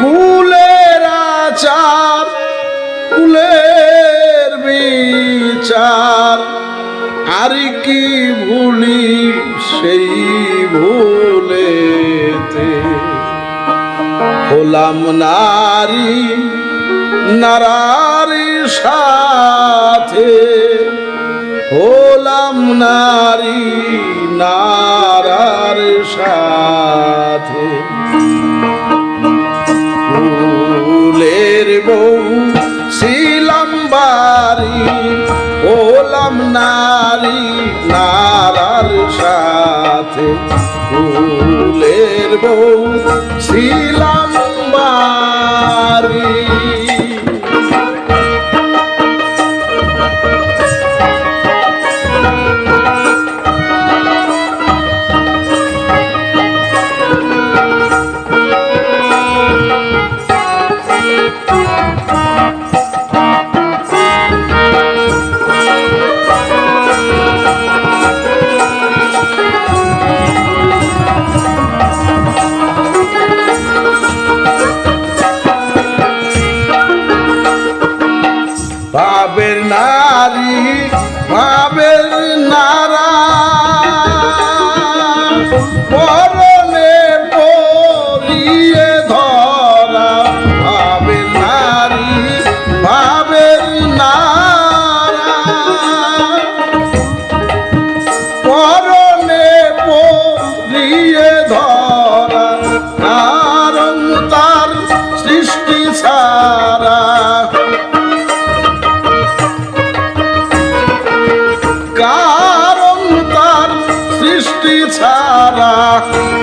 কুলের আচার, কুলের বিচার। আর কি ভুলি সেই ভুলেতে? হলাম নারী, নারারি সাথে। হলাম নারী, নারার সাথে। বউ। ছিলাম বাড়ি হলাম নারী নারার সাথে ফুলের বউ। ছিলাম ভাবের নারী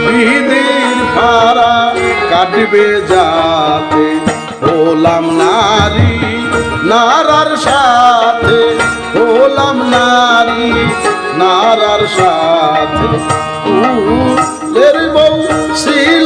বিধির ভাড়া কাটবে যাতে। হলাম নারী নারার সাথে। হলাম নারী নারার সাথে। বউ ছিলাম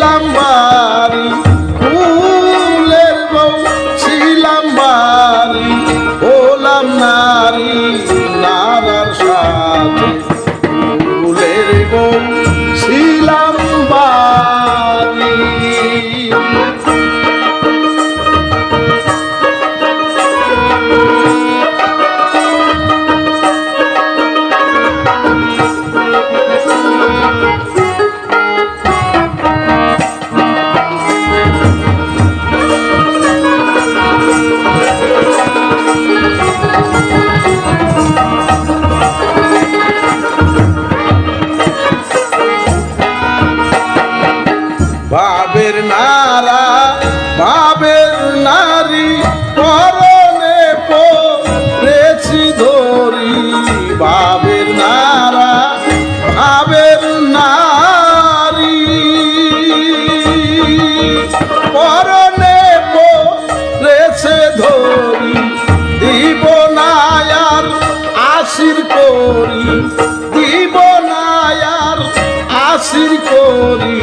আসির করি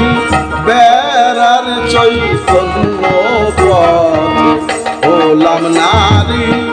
বেড়ার চৈতন্য হলাম নারী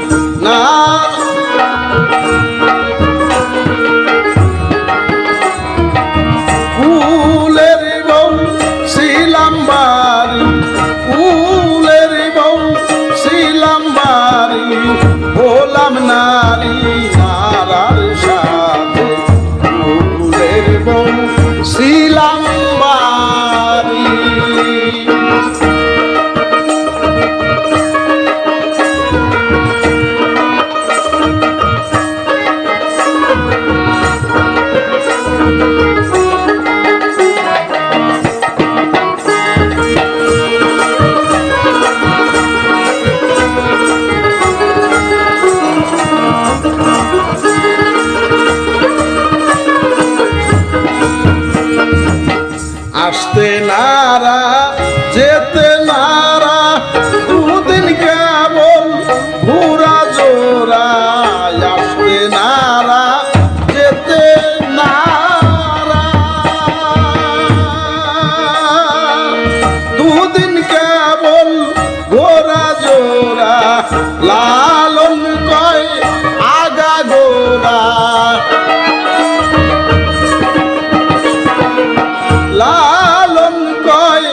লালন কয় আগা গোরা লালন কয়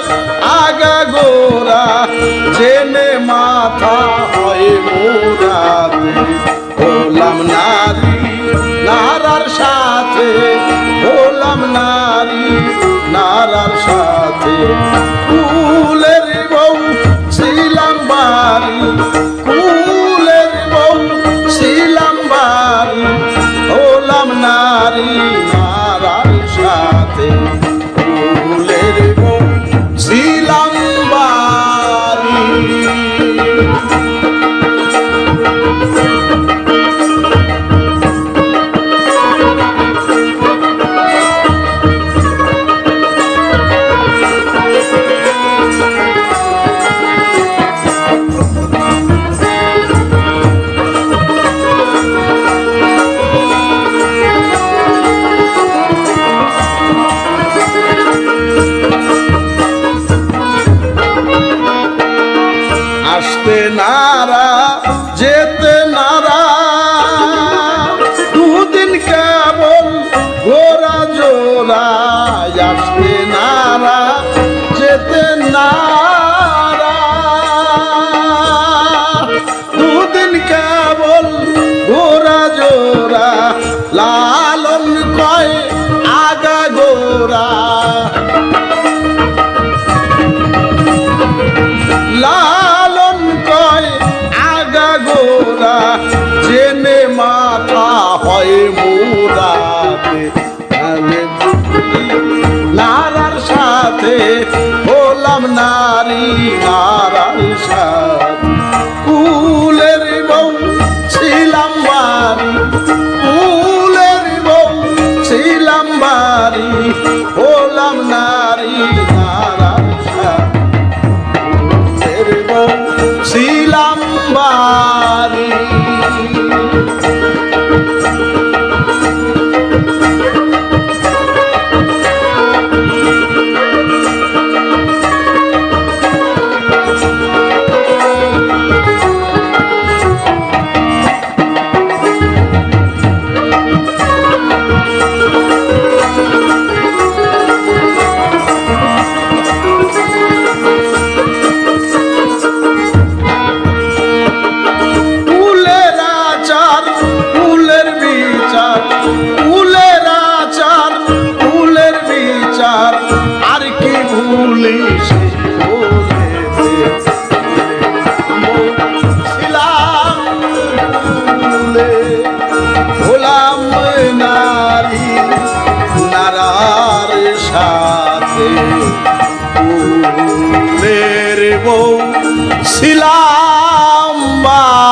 আগা গোরা জেনে মাথা হয় মোরা হলাম নারী, নারার সাথে, হলাম নারী, নারার সাথে। ফুলের বউ ছিলাম বাড়ি নয় আগা গোরা লালন কয় আগা গোরা জেনে মাথা হয় মোরাতে নারার সাথে হলাম নারী না রাতে ফুলের বউ শিলাম বা